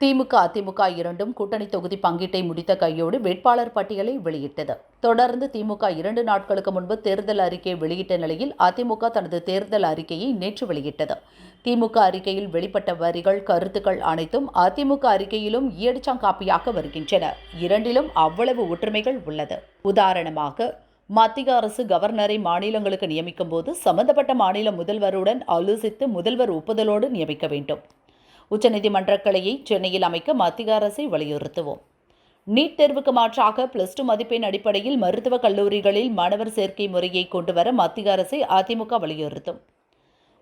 திமுக அதிமுக இரண்டும் கூட்டணி தொகுதி பங்கீட்டை முடித்த கையோடு வேட்பாளர் பட்டியலை வெளியிட்டது. தொடர்ந்து திமுக இரண்டு நாட்களுக்கு முன்பு தேர்தல் அறிக்கையை வெளியிட்ட நிலையில் அதிமுக தனது தேர்தல் அறிக்கையை நேற்று வெளியிட்டது. திமுக அறிக்கையில் வெளிப்பட்ட வரிகள் கருத்துக்கள் அனைத்தும் அதிமுக அறிக்கையிலும் ஈயடிச்சாங்காப்பியாக வருகின்றன. இரண்டிலும் அவ்வளவு ஒற்றுமைகள் உள்ளது. உதாரணமாக மத்திய அரசு கவர்னரை மாநிலங்களுக்கு நியமிக்கும் போது சம்பந்தப்பட்ட மாநில முதல்வருடன் ஆலோசித்து முதல்வர் ஒப்புதலோடு நியமிக்க வேண்டும். உச்சநீதிமன்ற கிளையை சென்னையில் அமைக்க மத்திய அரசை வலியுறுத்துவோம். நீட் தேர்வுக்கு மாற்றாக பிளஸ் டூ மதிப்பெண் அடிப்படையில் மருத்துவக் கல்லூரிகளில் மாணவர் சேர்க்கை முறையை கொண்டுவர மத்திய அரசை அதிமுக வலியுறுத்தும்.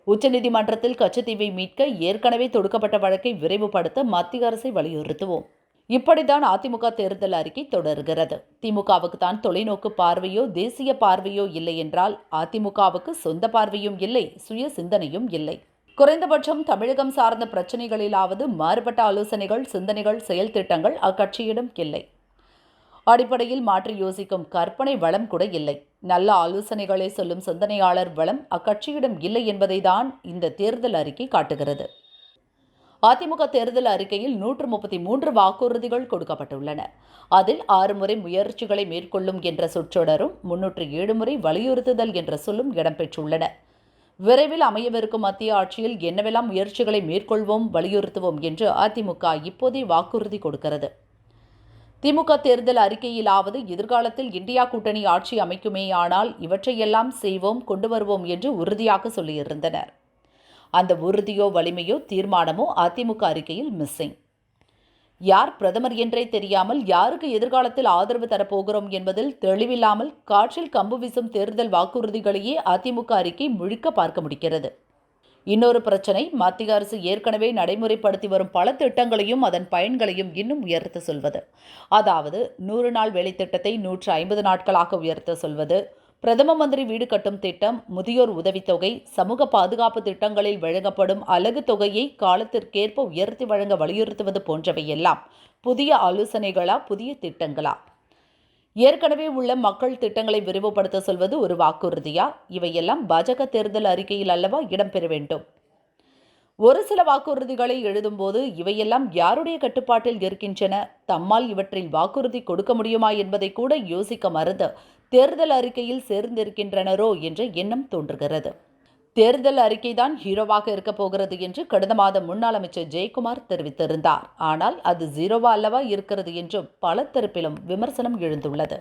உச்சநீதிமன்றத்தில் கச்சத்தீவை மீட்க ஏற்கனவே தொடுக்கப்பட்ட வழக்கை விரைவுபடுத்த மத்திய அரசை வலியுறுத்துவோம். இப்படித்தான் அதிமுக தேர்தல் அறிக்கை தொடர்கிறது. திமுகவுக்கு தான் தொலைநோக்கு பார்வையோ தேசிய பார்வையோ இல்லை என்றால் அதிமுகவுக்கு சொந்த பார்வையும் இல்லை சுய சிந்தனையும் இல்லை. குறைந்தபட்சம் தமிழகம் சார்ந்த பிரச்சனைகளிலாவது மாறுபட்ட ஆலோசனைகள் சிந்தனைகள் செயல் திட்டங்கள் அக்கட்சியிடம் இல்லை. அடிப்படையில் மாற்றி யோசிக்கும் கற்பனை வளம் கூட இல்லை. நல்ல ஆலோசனைகளை சொல்லும் சிந்தனையாளர் வளம் அக்கட்சியிடம் இல்லை என்பதை தான் இந்த தேர்தல் அறிக்கை காட்டுகிறது. அதிமுக தேர்தல் அறிக்கையில் நூற்று முப்பத்தி மூன்று வாக்குறுதிகள் கொடுக்கப்பட்டுள்ளன. அதில் ஆறு முறை முயற்சிகளை மேற்கொள்ளும் என்ற சொற்றொடரும் முன்னூற்று ஏழு முறை வலியுறுத்துதல் என்ற சொல்லும் இடம்பெற்றுள்ளன. விரைவில் அமையவிருக்கும் மத்திய ஆட்சியில் என்னவெல்லாம் முயற்சிகளை மேற்கொள்வோம் வலியுறுத்துவோம் என்று அதிமுக இப்போதே வாக்குறுதி கொடுக்கிறது. திமுக தேர்தல் அறிக்கையிலாவது எதிர்காலத்தில் இந்தியா கூட்டணி ஆட்சி அமைக்குமேயானால் இவற்றையெல்லாம் செய்வோம் கொண்டு வருவோம் என்று உறுதியாக சொல்லியிருந்தனர். அந்த உறுதியோ வலிமையோ தீர்மானமோ அதிமுக அறிக்கையில் மிஸ்ஸிங் யார் பிரதமர் என்றே தெரியாமல் யாருக்கு எதிர்காலத்தில் ஆதரவு தரப்போகிறோம் என்பதில் தெளிவில்லாமல் காற்றில் கம்பு வீசும் தேர்தல் வாக்குறுதிகளையே அதிமுக அறிக்கை முழுக்க பார்க்க முடிகிறது. இன்னொரு பிரச்சனை மத்திய அரசு ஏற்கனவே நடைமுறைப்படுத்தி வரும் பல திட்டங்களையும் அதன் பயன்களையும் இன்னும் உயர்த்த சொல்வது. அதாவது நூறு நாள் வேலை திட்டத்தை நூற்று ஐம்பது நாட்களாக உயர்த்த சொல்வது பிரதம மந்திரி வீடு கட்டும் திட்டம் முதியோர் உதவித்தொகை சமூக பாதுகாப்பு திட்டங்களில் வழங்கப்படும் அலகு தொகையை காலத்திற்கேற்ப உயர்த்தி வழங்க வலியுறுத்துவது போன்றவையெல்லாம் புதிய ஆலோசனைகளா புதிய திட்டங்களா? ஏற்கனவே உள்ள மக்கள் திட்டங்களை விரிவுபடுத்த சொல்வது ஒரு வாக்குறுதியா? இவையெல்லாம் பாஜக தேர்தல் அறிக்கையில் அல்லவா இடம்பெற வேண்டும்? ஒரு சில வாக்குறுதிகளை எழுதும்போது இவையெல்லாம் யாருடைய கட்டுப்பாட்டில் இருக்கின்றன? தம்மால் இவற்றில் வாக்குறுதி கொடுக்க முடியுமா என்பதை கூட யோசிக்க மறந்து தேர்தல் அறிக்கையில் சேர்ந்திருக்கின்றனரோ என்ற எண்ணம் தோன்றுகிறது. தேர்தல் அறிக்கைதான் ஹீரோவாக இருக்கப் போகிறது என்று கடந்த மாதம் முன்னாள் அமைச்சர் ஜெயக்குமார் தெரிவித்திருந்தார். ஆனால் அது ஜீரோவா அல்லவா இருக்கிறது என்றும் பல தரப்பிலும் விமர்சனம் எழுந்துள்ளது.